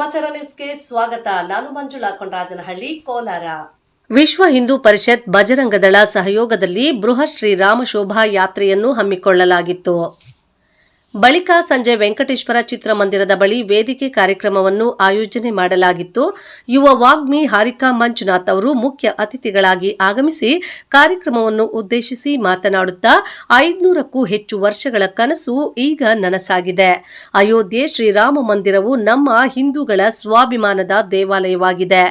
ಸಮಾಚಾರ ನ್ಯೂಸ್ಗೆ ಸ್ವಾಗತ. ನಾನು ಮಂಜುಳಾ ಕೊಂಡರಾಜನಹಳ್ಳಿ, ಕೋಲಾರ. ವಿಶ್ವ ಹಿಂದೂ ಪರಿಷತ್ ಬಜರಂಗದಳ ಸಹಯೋಗದಲ್ಲಿ ಬೃಹತ್ ಶ್ರೀರಾಮ ಶೋಭಾ ಯಾತ್ರೆಯನ್ನು ಹಮ್ಮಿಕೊಳ್ಳಲಾಗಿತ್ತು. ಬಳಿಕ ಸಂಜೆ ವೆಂಕಟೇಶ್ವರ ಚಿತ್ರಮಂದಿರದ ಬಳಿ ವೇದಿಕೆ ಕಾರ್ಯಕ್ರಮವನ್ನು ಆಯೋಜನೆ ಮಾಡಲಾಗಿತ್ತು. ಯುವ ವಾಗ್ಮಿ ಹಾರಿಕಾ ಮಂಜುನಾಥ್ ಅವರು ಮುಖ್ಯ ಅತಿಥಿಗಳಾಗಿ ಆಗಮಿಸಿ ಕಾರ್ಯಕ್ರಮವನ್ನು ಉದ್ದೇಶಿಸಿ ಮಾತನಾಡುತ್ತಾ ಐದುನೂರಕ್ಕೂ ಹೆಚ್ಚು ವರ್ಷಗಳ ಕನಸು ಈಗ ನನಸಾಗಿದೆ. ಅಯೋಧ್ಯೆ ಶ್ರೀರಾಮ ಮಂದಿರವು ನಮ್ಮ ಹಿಂದೂಗಳ ಸ್ವಾಭಿಮಾನದ ದೇವಾಲಯವಾಗಿದೆ.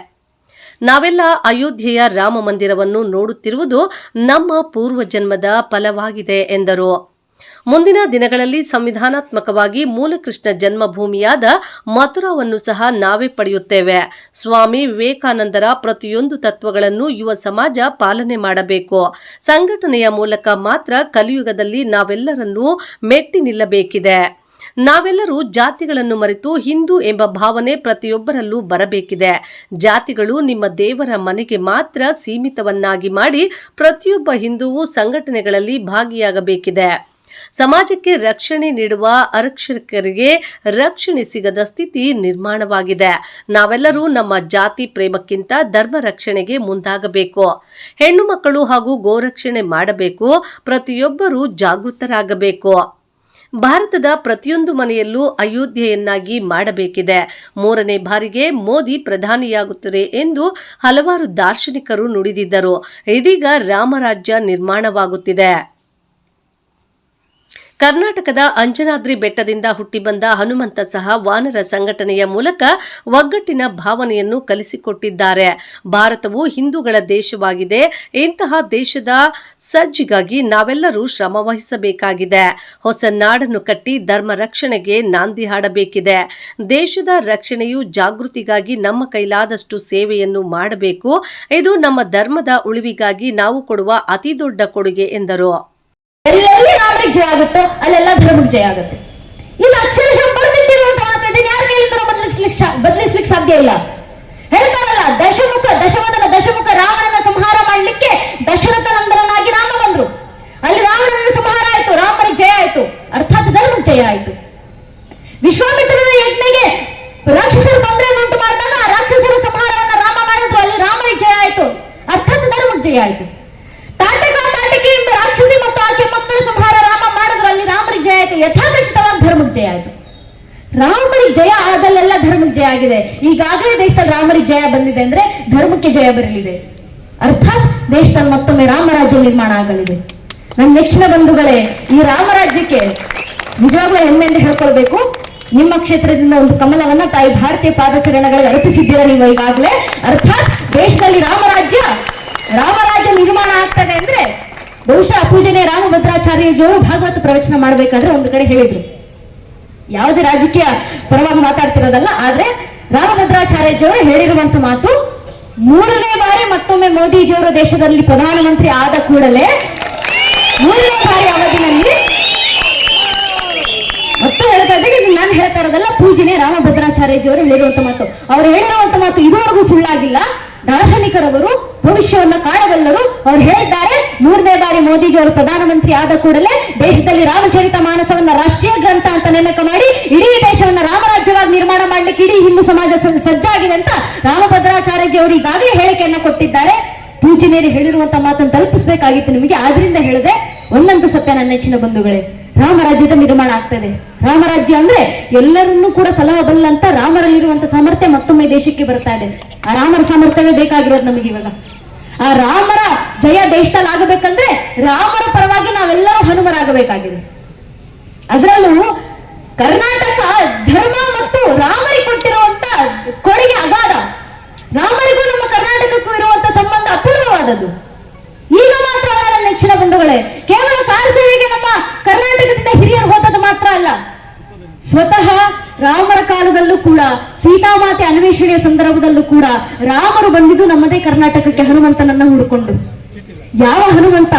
ನಾವೆಲ್ಲ ಅಯೋಧ್ಯೆಯ ರಾಮ ಮಂದಿರವನ್ನು ನೋಡುತ್ತಿರುವುದು ನಮ್ಮ ಪೂರ್ವಜನ್ಮದ ಫಲವಾಗಿದೆ ಎಂದರು. ಮುಂದಿನ ದಿನಗಳಲ್ಲಿ ಸಂವಿಧಾನಾತ್ಮಕವಾಗಿ ಮೂಲಕೃಷ್ಣ ಜನ್ಮಭೂಮಿಯಾದ ಮಥುರಾವನ್ನು ಸಹ ನಾವೇ ಪಡೆಯುತ್ತೇವೆ. ಸ್ವಾಮಿ ವಿವೇಕಾನಂದರ ಪ್ರತಿಯೊಂದು ತತ್ವಗಳನ್ನು ಯುವ ಸಮಾಜ ಪಾಲನೆ ಮಾಡಬೇಕು. ಸಂಘಟನೆಯ ಮೂಲಕ ಮಾತ್ರ ಕಲಿಯುಗದಲ್ಲಿ ನಾವೆಲ್ಲರನ್ನೂ ಮೆಟ್ಟಿ ನಿಲ್ಲಬೇಕಿದೆ. ನಾವೆಲ್ಲರೂ ಜಾತಿಗಳನ್ನು ಮರೆತು ಹಿಂದೂ ಎಂಬ ಭಾವನೆ ಪ್ರತಿಯೊಬ್ಬರಲ್ಲೂ ಬರಬೇಕಿದೆ. ಜಾತಿಗಳು ನಿಮ್ಮ ದೇವರ ಮನೆಗೆ ಮಾತ್ರ ಸೀಮಿತವನ್ನಾಗಿ ಮಾಡಿ ಪ್ರತಿಯೊಬ್ಬ ಹಿಂದೂವು ಸಂಘಟನೆಗಳಲ್ಲಿ ಭಾಗಿಯಾಗಬೇಕಿದೆ. ಸಮಾಜಕ್ಕೆ ರಕ್ಷಣೆ ನೀಡುವ ಅರಕ್ಷಕರಿಗೆ ರಕ್ಷಣೆ ಸಿಗದ ಸ್ಥಿತಿ ನಿರ್ಮಾಣವಾಗಿದೆ. ನಾವೆಲ್ಲರೂ ನಮ್ಮ ಜಾತಿ ಪ್ರೇಮಕ್ಕಿಂತ ಧರ್ಮ ರಕ್ಷಣೆಗೆ ಮುಂದಾಗಬೇಕು. ಹೆಣ್ಣು ಮಕ್ಕಳು ಹಾಗೂ ಗೋರಕ್ಷಣೆ ಮಾಡಬೇಕು. ಪ್ರತಿಯೊಬ್ಬರೂ ಜಾಗೃತರಾಗಬೇಕು. ಭಾರತದ ಪ್ರತಿಯೊಂದು ಮನೆಯಲ್ಲೂ ಅಯೋಧ್ಯೆಯನ್ನಾಗಿ ಮಾಡಬೇಕಿದೆ. ಮೂರನೇ ಬಾರಿಗೆ ಮೋದಿ ಪ್ರಧಾನಿಯಾಗುತ್ತದೆ ಎಂದು ಹಲವಾರು ದಾರ್ಶನಿಕರು ನುಡಿದಿದ್ದರು. ಇದೀಗ ರಾಮರಾಜ್ಯ ನಿರ್ಮಾಣವಾಗುತ್ತಿದೆ. ಕರ್ನಾಟಕದ ಅಂಜನಾದ್ರಿ ಬೆಟ್ಟದಿಂದ ಹುಟ್ಟಿಬಂದ ಹನುಮಂತ ಸಹ ವಾನರ ಸಂಘಟನೆಯ ಮೂಲಕ ಒಗ್ಗಟ್ಟಿನ ಭಾವನೆಯನ್ನು ಕಲಿಸಿಕೊಟ್ಟಿದ್ದಾರೆ. ಭಾರತವು ಹಿಂದೂಗಳ ದೇಶವಾಗಿದೆ. ಇಂತಹ ದೇಶದ ಸಜ್ಜಿಗಾಗಿ ನಾವೆಲ್ಲರೂ ಶ್ರಮವಹಿಸಬೇಕಾಗಿದೆ ಹೊಸ ನಾಡನ್ನು ಕಟ್ಟಿ ಧರ್ಮ ರಕ್ಷಣೆಗೆ ನಾಂದಿ ಹಾಡಬೇಕಿದೆ. ದೇಶದ ರಕ್ಷಣೆಯು ಜಾಗೃತಿಗಾಗಿ ನಮ್ಮ ಕೈಲಾದಷ್ಟು ಸೇವೆಯನ್ನು ಮಾಡಬೇಕು. ಇದು ನಮ್ಮ ಧರ್ಮದ ಉಳಿವಿಗಾಗಿ ನಾವು ಕೊಡುವ ಅತಿ ದೊಡ್ಡ ಕೊಡುಗೆ ಎಂದರು. ಎಲ್ಲೆಲ್ಲಿ ರಾಮನಿಗೆ ಜಯ ಆಗುತ್ತೋ ಅಲ್ಲೆಲ್ಲ ಧರ್ಮಕ್ಕೆ ಜಯ ಆಗುತ್ತೆ. ಇಲ್ಲಿ ಅಕ್ಷರಶಃ ಬರೆದಿಟ್ಟಿರುವಂತ ಮಾತು ಯಾರು ಕೈಲಿಂದ ಬದಲಿಸ್ಲಿಕ್ಕೆ ಬದಲಿಸ್ಲಿಕ್ಕೆ ಸಾಧ್ಯ ಇಲ್ಲ. ಹೇಳ್ತಾರಲ್ಲ, ದಶಮುಖ, ದಶಮದನ ದಶಮುಖ ರಾವಣನ ಸಂಹಾರ ಮಾಡ್ಲಿಕ್ಕೆ ದಶರಥ ನಂದನಾಗಿ ರಾಮ ಬಂದ್ರು. ಅಲ್ಲಿ ರಾವಣನ ಸಂಹಾರ ಆಯ್ತು, ರಾಮನಿಗೆ ಜಯ ಆಯ್ತು. ಅರ್ಥಾತ್ ಧರ್ಮಕ್ಕೆ ಜಯ ಆಯ್ತು. ವಿಶ್ವಾಮಿತ್ರನ ಯಜ್ಞೆಗೆ ರಾಕ್ಷಸರು ತೊಂದರೆಯನ್ನುಂಟು ಮಾಡಿದಾಗ ಆ ರಾಕ್ಷಸರ ಸಂಹಾರವನ್ನ ರಾಮ ಮಾಡಿದ್ರು, ಅಲ್ಲಿ ರಾಮನಿಗೆ ಜಯ ಆಯ್ತು. ಅರ್ಥಾತ್ ಧರ್ಮಕ್ಕೆ ಜಯ ಆಯ್ತು ತಾಟಕ ತಾಟಕಿ ಎಂಬ ರಾಕ್ಷಸಿ ಮತ್ತು ಆಕೆ ಮಕ್ಕಳ ಸಂಹಾರ ರಾಮ ಮಾಡಿದ್ರು ಅಲ್ಲಿ ರಾಮನಿಗೆ ಜಯ ಆಯ್ತು ಯಥಾಖಚಿತವಾಗಿ ಧರ್ಮಕ್ಕೆ ಜಯ ಆಯಿತು. ರಾಮನಿಗೆ ಜಯ ಆದಲ್ಲೆಲ್ಲ ಧರ್ಮಕ್ಕೆ ಜಯ ಆಗಿದೆ. ಈಗಾಗಲೇ ದೇಶದಲ್ಲಿ ರಾಮನಿಗೆ ಜಯ ಬಂದಿದೆ ಅಂದ್ರೆ ಧರ್ಮಕ್ಕೆ ಜಯ ಬರಲಿದೆ. ಅರ್ಥಾತ್ ದೇಶದಲ್ಲಿ ಮತ್ತೊಮ್ಮೆ ರಾಮರಾಜ್ಯ ನಿರ್ಮಾಣ ಆಗಲಿದೆ. ನನ್ನ ನೆಚ್ಚಿನ ಬಂಧುಗಳೇ, ಈ ರಾಮರಾಜ್ಯಕ್ಕೆ ನಿಜವಾಗ್ಲೂ ಹೆಮ್ಮೆಯಿಂದ ಹೇಳ್ಕೊಳ್ಬೇಕು. ನಿಮ್ಮ ಕ್ಷೇತ್ರದಿಂದ ಒಂದು ಕಮಲವನ್ನ ತಾಯಿ ಭಾರತೀಯ ಪಾದಚರಣಗಳಿಗೆ ಅರ್ಪಿಸಿದ್ದೀರಾ ನೀವು ಈಗಾಗಲೇ? ಅರ್ಥಾತ್ ದೇಶದಲ್ಲಿ ರಾಮರಾಜ್ಯ ರಾಮರಾಜ್ಯ ನಿರ್ಮಾಣ ಆಗ್ತದೆ ಅಂದ್ರೆ ಬಹುಶಃ ಪೂಜನೆ ರಾಮಭದ್ರಾಚಾರ್ಯಜಿಯವರು ಭಾಗವತ ಪ್ರವಚನ ಮಾಡ್ಬೇಕಾದ್ರೆ ಒಂದು ಕಡೆ ಹೇಳಿದ್ರು. ಯಾವುದೇ ರಾಜಕೀಯ ಪರವಾಗಿ ಮಾತಾಡ್ತಿರೋದಲ್ಲ, ಆದ್ರೆ ರಾಮಭದ್ರಾಚಾರ್ಯಜಿಯವರು ಹೇಳಿರುವಂತ ಮಾತು ಮೂರನೇ ಬಾರಿ ಮತ್ತೊಮ್ಮೆ ಮೋದಿಜಿಯವರು ದೇಶದಲ್ಲಿ ಪ್ರಧಾನಮಂತ್ರಿ ಆದ ಕೂಡಲೇ ಮೂರನೇ ಬಾರಿ ಅವಧಿನಲ್ಲಿ ಮತ್ತೆ ಹೇಳ್ತಾ ಇದ್ದೀನಿ ಇದು ನಾನು ಹೇಳ್ತಾ ಇರೋದಲ್ಲ ಪೂಜನೆ ರಾಮಭದ್ರಾಚಾರ್ಯಜಿಯವರು ಹೇಳಿರುವಂತ ಮಾತು. ಅವರು ಹೇಳಿರುವಂತ ಮಾತು ಇದುವರೆಗೂ ಸುಳ್ಳಾಗಿಲ್ಲ. ದಾರ್ಶನಿಕರವರು, ಭವಿಷ್ಯವನ್ನ ಕಾಣಬಲ್ಲರು ಅವ್ರು ಹೇಳಿದ್ದಾರೆ. ಮೂರನೇ ಬಾರಿ ಮೋದಿಜಿ ಅವರು ಪ್ರಧಾನಮಂತ್ರಿ ಆದ ಕೂಡಲೇ ದೇಶದಲ್ಲಿ ರಾಮಚರಿತ ಮಾನಸವನ್ನ ರಾಷ್ಟ್ರೀಯ ಗ್ರಂಥ ಅಂತ ನೇಮಕ ಮಾಡಿ, ಇಡೀ ದೇಶವನ್ನ ರಾಮರಾಜ್ಯವಾಗಿ ನಿರ್ಮಾಣ ಮಾಡ್ಲಿಕ್ಕೆ ಇಡೀ ಹಿಂದೂ ಸಮಾಜ ಸಜ್ಜಾಗಿದೆ ಅಂತ ರಾಮಭದ್ರಾಚಾರ್ಯಜಿ ಅವರು ಈಗಾಗಲೇ ಹೇಳಿಕೆಯನ್ನ ಕೊಟ್ಟಿದ್ದಾರೆ. ಪೂಜನೇರಿ ಹೇಳಿರುವಂತ ಮಾತನ್ನು ತಲುಪಿಸಬೇಕಾಗಿತ್ತು ನಿಮಗೆ. ಆದ್ರಿಂದ ಹೇಳಿದೆ. ಒಂದಂತೂ ಸತ್ಯ ನನ್ನ ನೆಚ್ಚಿನ ಬಂಧುಗಳೇ. ರಾಮರಾಜ್ಯದ ನಿರ್ಮಾಣ ಆಗ್ತದೆ. ರಾಮರಾಜ್ಯ ಅಂದ್ರೆ ಎಲ್ಲರನ್ನೂ ಕೂಡ ಸಲಹಬಲ್ಲಂತ ರಾಮರಲ್ಲಿರುವಂತ ಸಾಮರ್ಥ್ಯ ಮತ್ತೊಮ್ಮೆ ದೇಶಕ್ಕೆ ಬರ್ತಾ ಇದೆ. ಆ ರಾಮರ ಸಾಮರ್ಥ್ಯವೇ ಬೇಕಾಗಿರೋದು ನಮಗೆ ಇವಾಗ. ಆ ರಾಮರ ಜಯ ದೇಶದಲ್ಲಿ ಆಗಬೇಕಂದ್ರೆ ರಾಮರ ಪರವಾಗಿ ನಾವೆಲ್ಲರೂ ಹನುಮರಾಗಬೇಕಾಗಿದೆ. ಅದರಲ್ಲೂ ಕರ್ನಾಟಕ ಧರ್ಮ ಮತ್ತು ರಾಮರಿಗೆ ಕೊಟ್ಟಿರುವಂತ ಕೊಡುಗೆ ಅಗಾಧ ರಾಮರಿಗೂ ನಮ್ಮ ಕರ್ನಾಟಕಕ್ಕೂ ಇರುವಂತ ಸಂಬಂಧ ಅಪೂರ್ವವಾದದ್ದು ಈಗ ಮಾತ್ರ ಅಲ್ಲ ನನ್ನ ನೆಚ್ಚಿನ ಬಂಧುಗಳೇ ಕೇವಲ ಕಾಲ್ ಸೇವೆಗೆ ನಮ್ಮ ಕರ್ನಾಟಕದಿಂದ ಹಿರಿಯರು ಹೋದದ್ದು ಮಾತ್ರ ಅಲ್ಲ ಸ್ವತಃ ರಾಮರ ಕಾಲದಲ್ಲೂ ಕೂಡ ಸೀತಾಮಾತೆ ಅನ್ವೇಷಣೆಯ ಸಂದರ್ಭದಲ್ಲೂ ಕೂಡ ರಾಮರು ಬಂದಿದ್ದು ನಮ್ಮದೇ ಕರ್ನಾಟಕಕ್ಕೆ ಹನುಮಂತನನ್ನ ಹುಡುಕೊಂಡು. ಯಾವ ಹನುಮಂತ?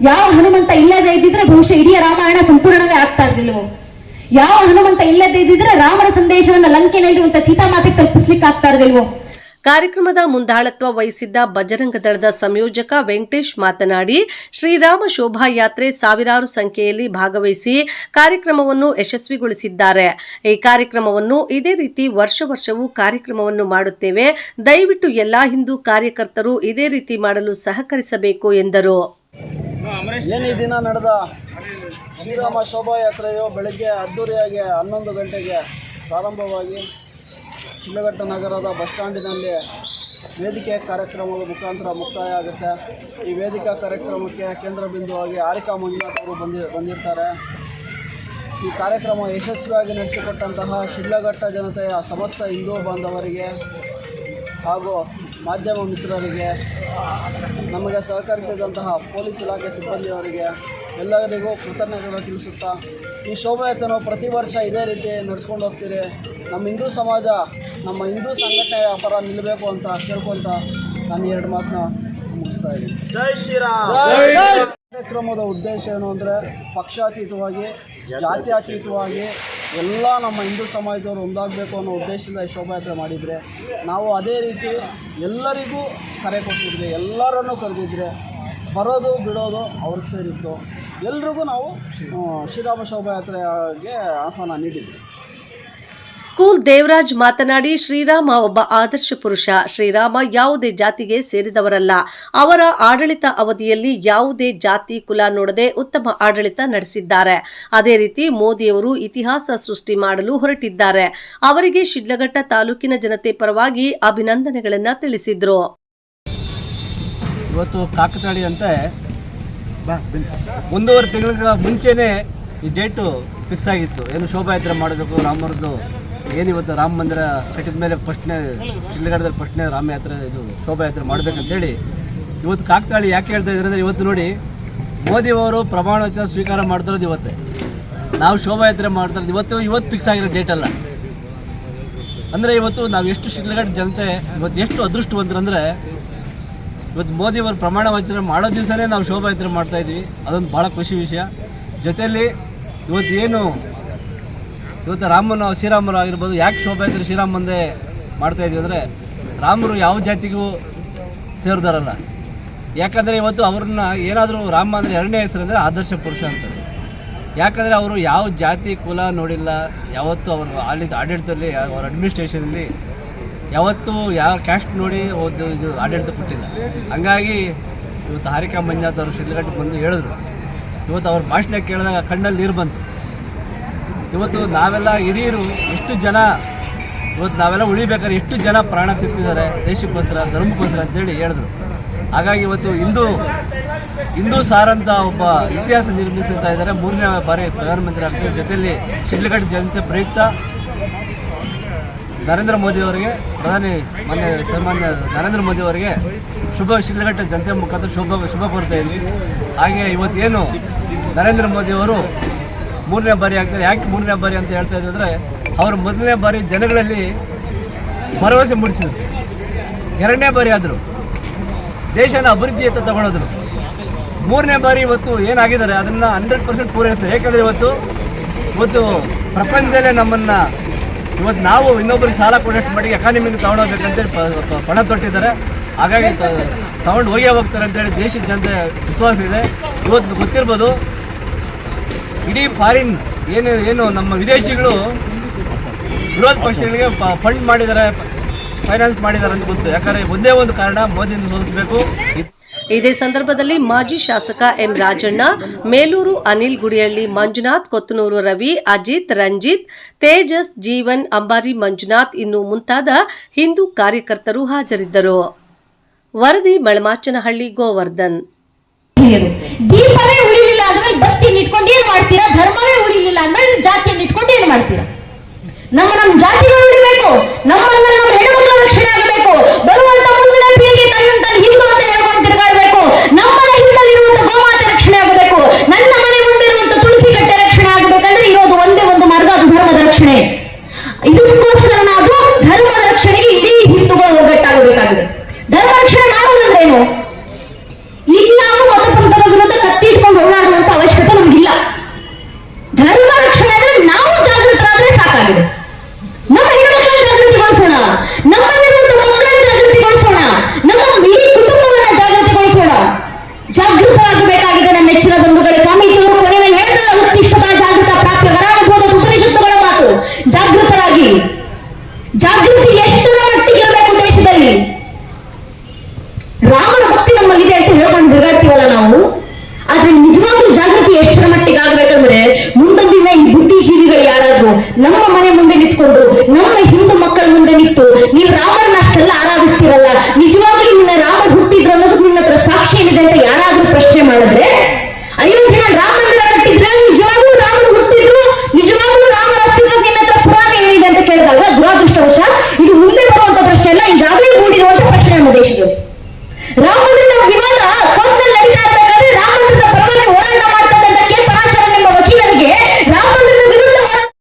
ಯಾವ ಹನುಮಂತ ಇಲ್ಲದೆ ಇದ್ದಿದ್ರೆ ಬಹುಶಃ ಇಡೀ ರಾಮಾಯಣ ಸಂಪೂರ್ಣವೇ ಆಗ್ತಾ ಇರ್ಲಿಲ್ವೋ? ಯಾವ ಹನುಮಂತ ಇಲ್ಲದೆ ಇದ್ದಿದ್ರೆ ರಾಮರ ಸಂದೇಶವನ್ನ ಲಂಕೆನಲ್ಲಿರುವಂತ ಸೀತಾಮಾತೆಗೆ ತಲುಪಿಸ್ಲಿಕ್ಕೆ ಆಗ್ತಾ ಇರ್ಲಿಲ್ವೋ? ಕಾರ್ಯಕ್ರಮದ ಮುಂದಾಳತ್ವ ವಹಿಸಿದ್ದ ಬಜರಂಗ ದಳದ ಸಂಯೋಜಕ ವೆಂಕಟೇಶ್ ಮಾತನಾಡಿ, ಶ್ರೀರಾಮ ಶೋಭಾಯಾತ್ರೆ ಸಾವಿರಾರು ಸಂಖ್ಯೆಯಲ್ಲಿ ಭಾಗವಹಿಸಿ ಕಾರ್ಯಕ್ರಮವನ್ನು ಯಶಸ್ವಿಗೊಳಿಸಿದ್ದಾರೆ. ಈ ಕಾರ್ಯಕ್ರಮವನ್ನು ಇದೇ ರೀತಿ ವರ್ಷ ವರ್ಷವೂ ಕಾರ್ಯಕ್ರಮವನ್ನು ಮಾಡುತ್ತೇವೆ. ದಯವಿಟ್ಟು ಎಲ್ಲಾ ಹಿಂದೂ ಕಾರ್ಯಕರ್ತರು ಇದೇ ರೀತಿ ಮಾಡಲು ಸಹಕರಿಸಬೇಕು ಎಂದರು. ಈ ದಿನ ನಡೆದ ಶ್ರೀರಾಮ ಶೋಭಾಯಾತ್ರೆಯು ಬೆಳಗ್ಗೆ ಅದ್ದೂರಿಯಾಗಿ ಹನ್ನೊಂದು ಗಂಟೆಗೆ ಪ್ರಾರಂಭವಾಗಿ ಶಿಡ್ಲಘಟ್ಟ ನಗರದ ಬಸ್ ಸ್ಟ್ಯಾಂಡಿನಲ್ಲಿ ವೇದಿಕೆ ಕಾರ್ಯಕ್ರಮದ ಮುಖಾಂತರ ಮುಕ್ತಾಯ ಆಗುತ್ತೆ. ಈ ವೇದಿಕಾ ಕಾರ್ಯಕ್ರಮಕ್ಕೆ ಕೇಂದ್ರ ಬಿಂದುವಾಗಿ ಆರಿಕಾ ಮಂಜುನಾಥ್ ಅವರು ಬಂದಿ, ಬಂದಿರ್ತಾರೆ. ಈ ಕಾರ್ಯಕ್ರಮ ಯಶಸ್ವಿಯಾಗಿ ನಡೆಸಿಕೊಟ್ಟಂತಹ ಶಿಡ್ಲಘಟ್ಟ ಜನತೆಯ ಸಮಸ್ತ ಹಿಂದೂ ಬಾಂಧವರಿಗೆ ಹಾಗೂ ಮಾಧ್ಯಮ ಮಿತ್ರರಿಗೆ, ನಮಗೆ ಸಹಕರಿಸಿದಂತಹ ಪೊಲೀಸ್ ಇಲಾಖೆ ಸಿಬ್ಬಂದಿಯವರಿಗೆ ಎಲ್ಲರಿಗೂ ಕೃತಜ್ಞತೆಗಳು ತಿಳಿಸುತ್ತಾ, ಈ ಶೋಭಾಯತನ ಪ್ರತಿ ವರ್ಷ ಇದೇ ರೀತಿ ನಡೆಸ್ಕೊಂಡು ಹೋಗ್ತೀರಿ. ನಮ್ಮ ಹಿಂದೂ ಸಮಾಜ ನಮ್ಮ ಹಿಂದೂ ಸಂಘಟನೆ ಪರ ನಿಲ್ಲಬೇಕು ಅಂತ ಕೇಳ್ಕೊಂತ ನಾನು ಎರಡು ಮಾತನ್ನ ಮುಗಿಸ್ತಾ ಇದ್ದೀನಿ. ಜೈ ಶ್ರೀರಾಮ್. ಕಾರ್ಯಕ್ರಮದ ಉದ್ದೇಶ ಏನು ಅಂದರೆ ಪಕ್ಷಾತೀತವಾಗಿ ಜಾತ್ಯಾತೀತವಾಗಿ ಎಲ್ಲ ನಮ್ಮ ಹಿಂದೂ ಸಮಾಜದವರು ಒಂದಾಗಬೇಕು ಅನ್ನೋ ಉದ್ದೇಶದಿಂದ ಈ ಶೋಭಾಯಾತ್ರೆ ಮಾಡಿದರೆ ನಾವು ಅದೇ ರೀತಿ ಎಲ್ಲರಿಗೂ ಕರೆ ಕೊಟ್ಟಿದ್ವಿ ಎಲ್ಲರನ್ನೂ ಕರೆದಿದ್ರೆ ಬರೋದು ಬಿಡೋದು ಅವ್ರಿಗೆ ಸೇರಿತ್ತು. ಎಲ್ರಿಗೂ ನಾವು ಶ್ರೀರಾಮ ಶೋಭಾಯಾತ್ರೆಗೆ ಆಹ್ವಾನ ನೀಡಿದ್ವಿ. ಸ್ಕೂಲ್ ದೇವರಾಜ್ ಮಾತನಾಡಿ, ಶ್ರೀರಾಮ ಒಬ್ಬ ಆದರ್ಶ ಪುರುಷ. ಶ್ರೀರಾಮ ಯಾವುದೇ ಜಾತಿಗೆ ಸೇರಿದವರಲ್ಲ. ಅವರ ಆಡಳಿತ ಅವಧಿಯಲ್ಲಿ ಯಾವುದೇ ಜಾತಿ, ಕುಲ ನೋಡದೆ ಉತ್ತಮ ಆಡಳಿತ ನಡೆಸಿದ್ದಾರೆ. ಅದೇ ರೀತಿ ಮೋದಿಯವರು ಇತಿಹಾಸ ಸೃಷ್ಟಿ ಮಾಡಲು ಹೊರಟಿದ್ದಾರೆ. ಅವರಿಗೆ ಶಿಡ್ಲಘಟ್ಟ ತಾಲೂಕಿನ ಜನತೆ ಪರವಾಗಿ ಅಭಿನಂದನೆಗಳನ್ನು ತಿಳಿಸಿದ್ರು. ಒಂದೂವರೆ ತಿಂಗಳ ಮುಂಚೆನೇ ಈ ಡೇಟು ಫಿಕ್ಸ್ ಆಗಿತ್ತು. ಏನು ಶೋಭಾಯಾತ್ರೆ ಮಾಡಬೇಕು, ರಾಮರದ್ದು ಏನು ಇವತ್ತು ರಾಮ ಮಂದಿರ ಕಟ್ಟಿದ ಮೇಲೆ ಫಸ್ಟ್ನೇ ಶಿಲ್ಗಡದಲ್ಲಿ ಫಸ್ಟ್ನೇ ರಾಮಯಾತ್ರೆ ಇದು ಶೋಭಾಯಾತ್ರೆ ಮಾಡಬೇಕಂತೇಳಿ ಇವತ್ತು ಕಾಕತಾಳಿ ಯಾಕೆ ಹೇಳ್ತಾ ಇದ್ದಾರೆ ಅಂದರೆ ಇವತ್ತು ನೋಡಿ ಮೋದಿಯವರು ಪ್ರಮಾಣ ವಚನ ಸ್ವೀಕಾರ ಮಾಡ್ತಿರೋದು ಇವತ್ತೇ. ನಾವು ಶೋಭಾಯಾತ್ರೆ ಮಾಡ್ತಿರೋದು ಇವತ್ತು ಇವತ್ತು ಫಿಕ್ಸ್ ಆಗಿರೋ ಡೇಟ್ ಅಲ್ಲ. ಅಂದರೆ ಇವತ್ತು ನಾವು ಎಷ್ಟು ಶಿಲ್ಗಡ ಜನತೆ, ಇವತ್ತು ಎಷ್ಟು ಅದೃಷ್ಟವಂತರಂದರೆ ಇವತ್ತು ಮೋದಿಯವರು ಪ್ರಮಾಣ ವಚನ ಮಾಡೋ ದಿವಸನೇ ನಾವು ಶೋಭಾಯಾತ್ರೆ ಮಾಡ್ತಾ ಇದ್ವಿ. ಅದೊಂದು ಭಾಳ ಖುಷಿ ವಿಷಯ. ಜೊತೆಯಲ್ಲಿ ಇವತ್ತು ಏನು ಇವತ್ತು ರಾಮನ ಶ್ರೀರಾಮರು ಆಗಿರ್ಬೋದು, ಯಾಕೆ ಶೋಭಾಯಾತ್ರೆ ಶ್ರೀರಾಮ ಮುಂದೆ ಮಾಡ್ತಾ ಇದ್ವಿ ಅಂದರೆ, ರಾಮರು ಯಾವ ಜಾತಿಗೂ ಸೇರಿದಾರಲ್ಲ. ಯಾಕಂದರೆ ಇವತ್ತು ಅವ್ರನ್ನ ಏನಾದರೂ ರಾಮ ಅಂದರೆ ಎರಡನೇ ಹೆಸರು ಅಂದರೆ ಆದರ್ಶ ಪುರುಷ ಅಂತಾರೆ. ಯಾಕಂದರೆ ಅವರು ಯಾವ ಜಾತಿ ಕುಲ ನೋಡಿಲ್ಲ, ಯಾವತ್ತೂ ಅವರು ಆಡಳಿತ, ಆಡಳಿತದಲ್ಲಿ, ಅವ್ರ ಅಡ್ಮಿನಿಸ್ಟ್ರೇಷನಲ್ಲಿ ಯಾವತ್ತೂ ಯಾವ ಕ್ಯಾಸ್ಟ್ ನೋಡಿ ಒಂದು ಇದು ಆಡಳಿತ ಕೊಟ್ಟಿಲ್ಲ. ಹಂಗಾಗಿ ಇವತ್ತು ಹಾರಿಕಾ ಮಂಜಾತ್ ಅವರು ಶಿಲ್ಗಟ್ಟಿಗೆ ಬಂದು ಹೇಳಿದ್ರು. ಇವತ್ತು ಅವ್ರ ಭಾಷಣ ಕೇಳಿದಾಗ ಕಣ್ಣಲ್ಲಿ ನೀರು ಬಂತು. ಇವತ್ತು ನಾವೆಲ್ಲ ಹಿರಿಯರು ಎಷ್ಟು ಜನ, ಇವತ್ತು ನಾವೆಲ್ಲ ಉಳಿಬೇಕಾದ್ರೆ ಎಷ್ಟು ಜನ ಪ್ರಾಣ ತಿಂತಿದ್ದಾರೆ, ದೇಶಕ್ಕೋಸ್ಕರ, ಧರ್ಮಕ್ಕೋಸ್ಕರ ಅಂತೇಳಿ ಹೇಳಿದ್ರು. ಹಾಗಾಗಿ ಇವತ್ತು ಹಿಂದೂ ಹಿಂದೂ ಸಾರಂತ ಒಬ್ಬ ಇತಿಹಾಸ ನಿರ್ಮಿಸುತ್ತಾ ಇದ್ದಾರೆ. ಮೂರನೇ ಬಾರಿ ಪ್ರಧಾನಮಂತ್ರಿ ಆಗ್ತಾರೆ ಜೊತೆಯಲ್ಲಿ ಶಿಡ್ಲಘಟ್ಟ ಜನತೆ ಪ್ರಯುಕ್ತ ನರೇಂದ್ರ ಮೋದಿ ಅವರಿಗೆ, ಪ್ರಧಾನಿ ಮಾನ್ಯ ಸನ್ಮಾನ್ಯ ನರೇಂದ್ರ ಮೋದಿ ಅವರಿಗೆ ಶುಭ ಶಿಡ್ಲಘಟ್ಟ ಜನತೆ ಮುಖಾಂತರ ಶುಭ ಶುಭ ಕೋರ್ತಾ ಇದ್ವಿ. ಹಾಗೆ ಇವತ್ತೇನು ನರೇಂದ್ರ ಮೋದಿ ಅವರು ಮೂರನೇ ಬಾರಿ ಆಗ್ತಾರೆ ಯಾಕೆ ಮೂರನೇ ಬಾರಿ ಅಂತ ಹೇಳ್ತಾ ಇದ್ದೆ ಅಂದರೆ, ಅವರು ಮೊದಲನೇ ಬಾರಿ ಜನಗಳಲ್ಲಿ ಭರವಸೆ ಮೂಡಿಸಿದ್ರು. ಎರಡನೇ ಬಾರಿ ಆದರು. ದೇಶನ ಅಭಿವೃದ್ಧಿಯತ್ತ ತಗೊಳೋದ್ರು ಮೂರನೇ ಬಾರಿ ಇವತ್ತು ಏನಾಗಿದ್ದಾರೆ, ಅದನ್ನು ಹಂಡ್ರೆಡ್ ಪರ್ಸೆಂಟ್ ಪೂರೈಸ್ತಾರೆ. ಏಕೆಂದರೆ ಇವತ್ತು ಇವತ್ತು ಪ್ರಪಂಚದಲ್ಲೇ ನಮ್ಮನ್ನು ಇವತ್ತು ನಾವು ಇನ್ನೊಬ್ಬರಿಗೆ ಸಾಲ ಕೊಡೋಷ್ಟು ಮಟ್ಟಿಗೆ ಎಕಾನಮಿಗೆ ತೊಗೊಂಡೋಗ್ಬೇಕಂತೇಳಿ ಪಣ ತೊಟ್ಟಿದ್ದಾರೆ. ಹಾಗಾಗಿ ತಗೊಂಡು ಹೋಗಿ ಹೋಗ್ತಾರೆ ಅಂತೇಳಿ ದೇಶದ ಜನತೆ ವಿಶ್ವಾಸ ಇದೆ. ಇವತ್ತು ಗೊತ್ತಿರ್ಬೋದು ಇಡೀ ಫಾರಿನ್ ಏನು ಏನು, ನಮ್ಮ ವಿದೇಶಿಗಳು ವಿರೋಧ ಪಕ್ಷಗಳಿಗೆ ಫಂಡ್ ಮಾಡಿದ್ದಾರೆ ಫೈನಾನ್ಸ್ ಮಾಡಿದ್ದಾರೆ ಅಂತ ಗೊತ್ತು. ಯಾಕಂದ್ರೆ ಒಂದೇ ಒಂದು ಕಾರಣ ಮೋದಿ ಸೋಲಿಸಬೇಕು. ಇದೇ ಸಂದರ್ಭದಲ್ಲಿ ಮಾಜಿ ಶಾಸಕ ಎಂ ರಾಜಣ್ಣ, ಮೇಲೂರು ಅನಿಲ್ ಗುಡಿಹಳ್ಳಿ ಮಂಜುನಾಥ್, ಕೊತ್ತನೂರು ರವಿ, ಅಜಿತ್, ರಂಜಿತ್, ತೇಜಸ್, ಜೀವನ್, ಅಂಬಾರಿ ಮಂಜುನಾಥ್ ಇನ್ನು ಮುಂತಾದ ಹಿಂದೂ ಕಾರ್ಯಕರ್ತರು ಹಾಜರಿದ್ದರು. ವರದಿ ಮಳಮಾಚನಹಳ್ಳಿ, ಗೋವರ್ಧನ್. ಹಿರಿಯರು ದೀಪವೇ ಉಳಿಲಿಲ್ಲ ಅಂದ್ರೆ ಬತ್ತಿ ಇಟ್ಕೊಂಡು ಏನ್ ಮಾಡ್ತೀರಾ? ಧರ್ಮವೇ ಉಳಿಲಿಲ್ಲ ಅಂದ್ರೆ ಜಾತಿಯನ್ನು ಇಟ್ಕೊಂಡು ಏನ್ ಮಾಡ್ತೀರಾ? ನಮ್ಮ ನಮ್ಮ ಜಾತಿಗಳು ಉಳಿಬೇಕು. ನಮ್ಮ ನಮ್ಮ ಹೆಣ್ಣುಮಕ್ಕಳ ರಕ್ಷಣೆ ಆಗಬೇಕು. ಬರುವಂತ ಮುಂದಿನ ಪೀಳಿಗೆ ತನ್ನ ಹಿಂದೂ ಅಂತ ಮಾಡಿದ್ರೆ ಅಯೋಧ್ಯೆ ರಾಮ ಮಂದಿರ ಕಟ್ಟಿದ್ರೆ ನಿಜವಾಗ್ಲೂ ರಾಮನು ಹುಟ್ಟಿದ್ರು, ನಿಜವಾಗ್ಲೂ ರಾಮನ ಅಸ್ತಿತ್ವಕ್ಕೆ ಹತ್ರ ಪುರಾವೆ ಏನಿದೆ ಅಂತ ಕೇಳಿದಾಗ ದುರಾದೃಷ್ಟವಶ ಇದು ಮುಂದೆ ಬರುವಂತ ಪ್ರಶ್ನೆ ಅಲ್ಲ, ಈಗಾಗಲೇ ಮೂಡಿರುವಂತ ಪ್ರಶ್ನೆ ನಮ್ಮ ದೇಶದಲ್ಲಿ.